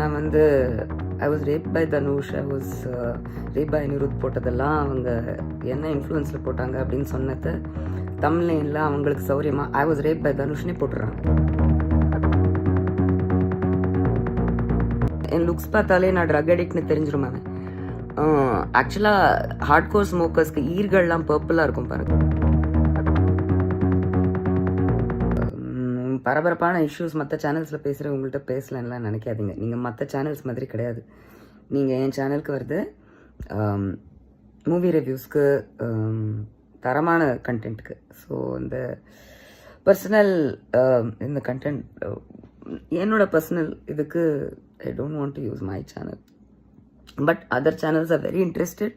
நான் வந்து I was rape by Dhanush I was rape by Anirudh போட்டதெல்லாம் அவங்க என்ன இன்ஃப்ளூயன்ஸில் போட்டாங்க அப்படின்னு சொன்னதை தமிழ்ல அவங்களுக்கு சௌரியமாக ஐ வாஸ் ரேப் பை தனுஷ்னே போட்டுறாங்க. என் லுக்ஸ் பார்த்தாலே நான் ட்ரக் அடிக்ட்னு தெரிஞ்சிரும் ஆக்சுவலாக ஹார்ட் கோர் ஸ்மோக்கர்ஸ்க்கு ஈர்கள்லாம் பர்பிளாக இருக்கும் பாருங்கள் பரபரப்பான இஷ்யூஸ் மற்ற சேனல்ஸில் பேசுகிற உங்கள்கிட்ட பேசலன்னெலாம் நினைக்காதீங்க. நீங்கள் மற்ற சேனல்ஸ் மாதிரி கிடையாது. நீங்கள் என் சேனலுக்கு வருது மூவி ரிவ்யூஸ்க்கு தரமான கண்டென்ட்க்கு ஸோ இந்த பர்சனல் இந்த கண்டென்ட் என்னோட பர்சனல் இதுக்கு I don't want to use my channel but other channels are very interested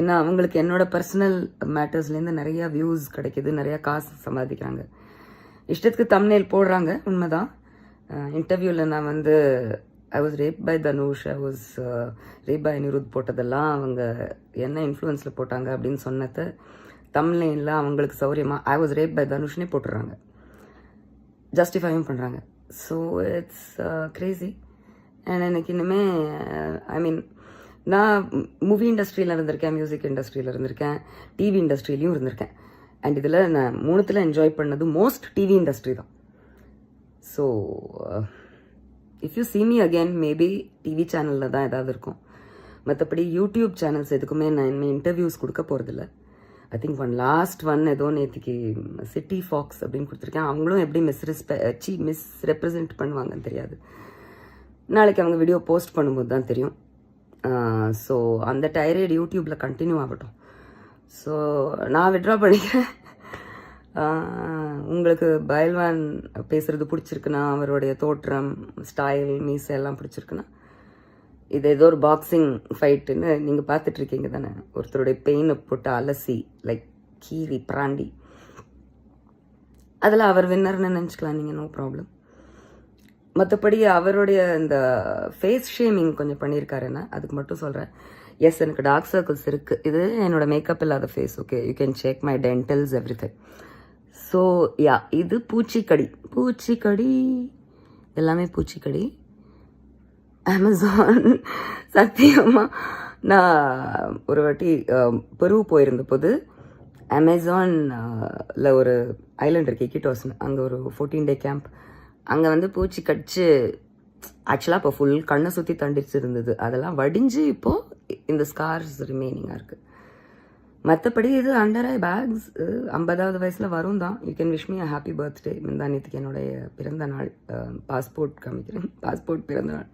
ஏன்னா அவங்களுக்கு என்னோட பர்சனல் மேட்டர்ஸ்லேருந்து நிறையா வியூஸ் கிடைக்கிது நிறையா காசு சம்பாதிக்கிறாங்க. இஷ்டத்துக்கு தம்னேல் போடுறாங்க உண்மைதான். இன்டர்வியூவில் நான் வந்து I was rape by Dhanush I was rape by Anirudh போட்டதெல்லாம் அவங்க என்ன இன்ஃப்ளூயன்ஸில் போட்டாங்க அப்படின்னு சொன்னதை தமிழ்ல அவங்களுக்கு சௌரியமாக ஐ வாஸ் ரேப் பை தனுஷ்னே போட்டுறாங்க. ஜஸ்டிஃபையும் பண்ணுறாங்க ஸோ இட்ஸ் க்ரேசி அண்ட் எனக்கு இன்னுமே ஐ மீன் நான் மூவி இண்டஸ்ட்ரியில் இருந்திருக்கேன் மியூசிக் இண்டஸ்ட்ரியில் இருந்திருக்கேன் டிவி இண்டஸ்ட்ரியிலையும் இருந்திருக்கேன். அண்ட் இதில் நான் மூணுத்தில் என்ஜாய் பண்ணது மோஸ்ட் டிவி இண்டஸ்ட்ரி தான். So if you see me again maybe TV சேனலில் தான் ஏதாவது இருக்கும். மற்றபடி யூடியூப் சேனல்ஸ் எதுக்குமே நான் இனிமேல் இன்டர்வியூஸ் கொடுக்க போகிறதில்ல I think one last one ஏதோ நேற்றுக்கு சிட்டி ஃபாக்ஸ் அப்படின்னு கொடுத்துருக்கேன். அவங்களும் எப்படி மிஸ் ரெஸ்பெ சி மிஸ் ரெப்ரசன்ட் பண்ணுவாங்கன்னு தெரியாது. நாளைக்கு அவங்க வீடியோ போஸ்ட் பண்ணும்போது தான் தெரியும். Uh, ஸோ அந்த டைரேட் யூடியூப்பில் கண்டினியூ ஆகட்டும். ஸோ நான் விட்ரா பண்ணிக்கிறேன். உங்களுக்கு பயல்வான் பேசுகிறது பிடிச்சிருக்குன்னா அவருடைய தோற்றம் ஸ்டைல் மீசை எல்லாம் பிடிச்சிருக்குன்னா இது ஏதோ ஒரு பாக்ஸிங் ஃபைட்டுன்னு நீங்கள் பார்த்துட்ருக்கீங்க தானே? ஒருத்தருடைய பெயினை போட்டு அலசி லைக் கீரி பிராண்டி. அதில் அவர் வின்னர்னு நினச்சிக்கலாம் நீங்கள் நோ ப்ராப்ளம் மற்றபடி அவருடைய இந்த ஃபேஸ் ஷேமிங் கொஞ்சம் பண்ணியிருக்காருன்னா அதுக்கு மட்டும் சொல்கிறேன் எஸ் எனக்கு டார்க் சர்க்கிள்ஸ் இருக்குது இது என்னோடய மேக்கப் இல்லாத face okay you can check my dentals everything so yeah இது பூச்சிக்கடி. பூச்சிக்கடி. எல்லாமே பூச்சிக்கடி. அமேசான் சத்தியமாக நான் ஒரு வாட்டி um, பெரு போயிருந்த போது அமேசானில் uh, ஒரு ஐலண்ட் இருக்கு கிட்டோஸ்னு அங்கே ஒரு ஃபோர்டீன் டே கேம்ப் அங்கே வந்து பூச்சி கடிச்சு ஆக்சுவலாக இப்போ ஃபுல் கண்ணை சுற்றி தண்டிச்சு இருந்தது அதெல்லாம் வடிஞ்சு இப்போது இந்த ஸ்கார்ஸ் ரிமைனிங்காக இருக்குது மற்றபடி இது அண்டர் ஐ பேக்ஸ் ஐம்பதாவது வயசில் வரும் தான். You can wish me a happy birthday முந்தானியத்துக்கு என்னுடைய பிறந்த நாள். பாஸ்போர்ட் காமிக்கிறேன். பாஸ்போர்ட் பிறந்த நாள்.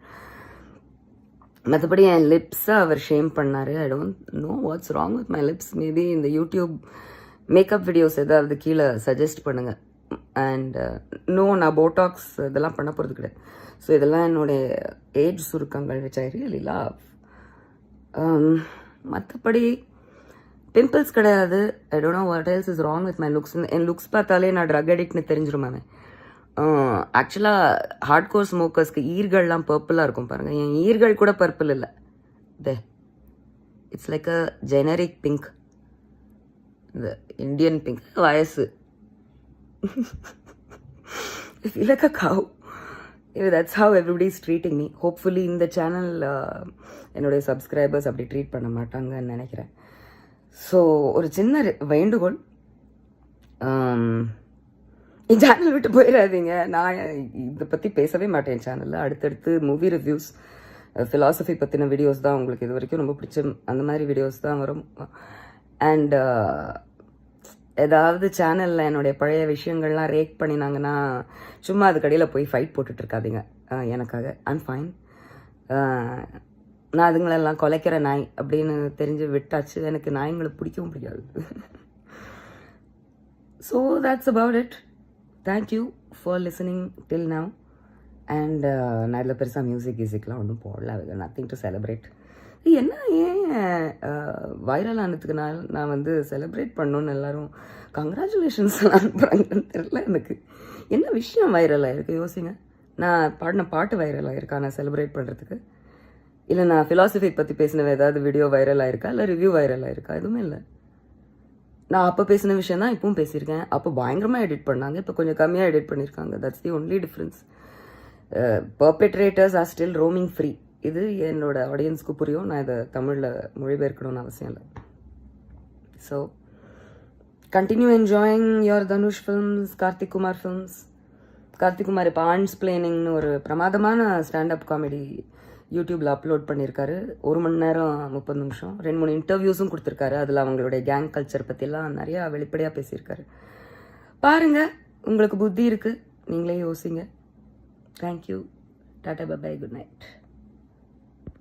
மற்றபடி என் லிப்ஸை அவர் ஷேம் பண்ணார். I don't know what's wrong with my lips maybe இந்த யூடியூப் மேக்கப் வீடியோஸ் ஏதாவது கீழே சஜஸ்ட் பண்ணுங்கள் அண்ட் நோ uh, நான் போட்டாக்ஸ் இதெல்லாம் பண்ண போகிறது கிடையாது. ஸோ இதெல்லாம் என்னுடைய ஏஜ் சுருக்கங்கள் விச் ஐ ரியலி லவ் மற்றபடி பிம்பிள்ஸ் கிடையாது. I don't know what else is wrong with my looks N looks பார்த்தாலே நான் ட்ரக் அடிக்ட்னு தெரிஞ்சிரும் ஆக்சுவலாக ஹார்ட் கோர் ஸ்மோக்கர்ஸ்க்கு ஈர்கள்லாம் பர்பிளாக இருக்கும் பாருங்கள் என் ஈர்கள் கூட பர்பிள் இல்லை. They it's like a generic pink இந்த இந்தியன் பிங்க் வயசு. like a cow. Anyway, that's how everybody is treating me. Hopefully இந்த சேனல் uh, என்னுடைய சப்ஸ்கிரைபர்ஸ் அப்படி ட்ரீட் பண்ண மாட்டாங்கன்னு நினைக்கிறேன் ஸோ ஒரு சின்ன வேண்டுகோள் um, என் சேனல் விட்டு போயிடாதீங்க நான் இதை பற்றி பேசவே மாட்டேன் என் சேனலில் அடுத்தடுத்து மூவி ரிவ்யூஸ் ஃபிலாசபி பற்றின வீடியோஸ் தான் உங்களுக்கு இது வரைக்கும் ரொம்ப பிடிச்ச அந்த மாதிரி வீடியோஸ் தான் வரும் அண்ட் ஏதாவது சேனலில் என்னுடைய பழைய விஷயங்கள்லாம் ரேக் பண்ணினாங்கன்னா சும்மா அதுக்கடியில் போய் ஃபைட் போட்டுட்டு இருக்காதீங்க எனக்காக. ஐம் ஃபைன் நான் அதுங்களெல்லாம் கொலைக்கிற நாய் அப்படின்னு தெரிஞ்சு விட்டாச்சு. எனக்கு நாய்ங்களை பிடிக்கவும் பிடிக்காது. So that's about it thank you for listening till now and uh, நான் இதில் பெருசாக மியூசிக் கியூசிக்லாம் ஒன்றும் போடல. நத்திங் டு செலிப்ரேட் என்ன ஏன் வைரல் ஆனதுக்கு நான் நான் வந்து செலிப்ரேட் பண்ணணும்னு எல்லாரும் கங்க்ராச்சுலேஷன்ஸ் அனுப்புகிறாங்கன்னு தெரில எனக்கு. என்ன விஷயம் வைரல் ஆகிருக்கு யோசிங்க. நான் பாடின பாட்டு வைரல் ஆகிருக்கா நான் செலிப்ரேட் பண்ணுறதுக்கு இல்லை நான் ஃபிலாசபி பற்றி பேசின ஏதாவது வீடியோ வைரல் ஆயிருக்கா? இல்லை ரிவ்யூ வைரல் ஆயிருக்கா? எதுவுமே இல்லை. நான் அப்போ பேசின விஷயம் தான் இப்பவும் பேசியிருக்கேன். அப்போ பயங்கரமாக எடிட் பண்ணாங்க. இப்போ கொஞ்சம் கம்மியாக எடிட் பண்ணியிருக்காங்க. That's the only difference perpetrators are still roaming free இது என்னோட ஆடியன்ஸ்க்கு புரியும். நான் இதை தமிழில் மொழிபெயர்க்கணும்னு அவசியம் இல்லை. So continue enjoying your Dhanush films Karthik Kumar films Karthik Kumar இப்போ ஆன்ஸ் பிளேனிங்னு ஒரு பிரமாதமான ஸ்டாண்டப் காமெடி யூடியூப்பில் அப்லோட் பண்ணியிருக்காரு. ஒரு மணி நேரம் முப்பது நிமிஷம். ரெண்டு மூணு இன்டர்வியூஸும் கொடுத்துருக்காரு. அதில் அவங்களுடைய கேங் கல்ச்சர் பற்றிலாம் நிறையா வெளிப்படையாக பேசியிருக்காரு. பாருங்கள் உங்களுக்கு புத்தி இருக்குது நீங்களே யோசிங்க. Thank you tata bye bye good night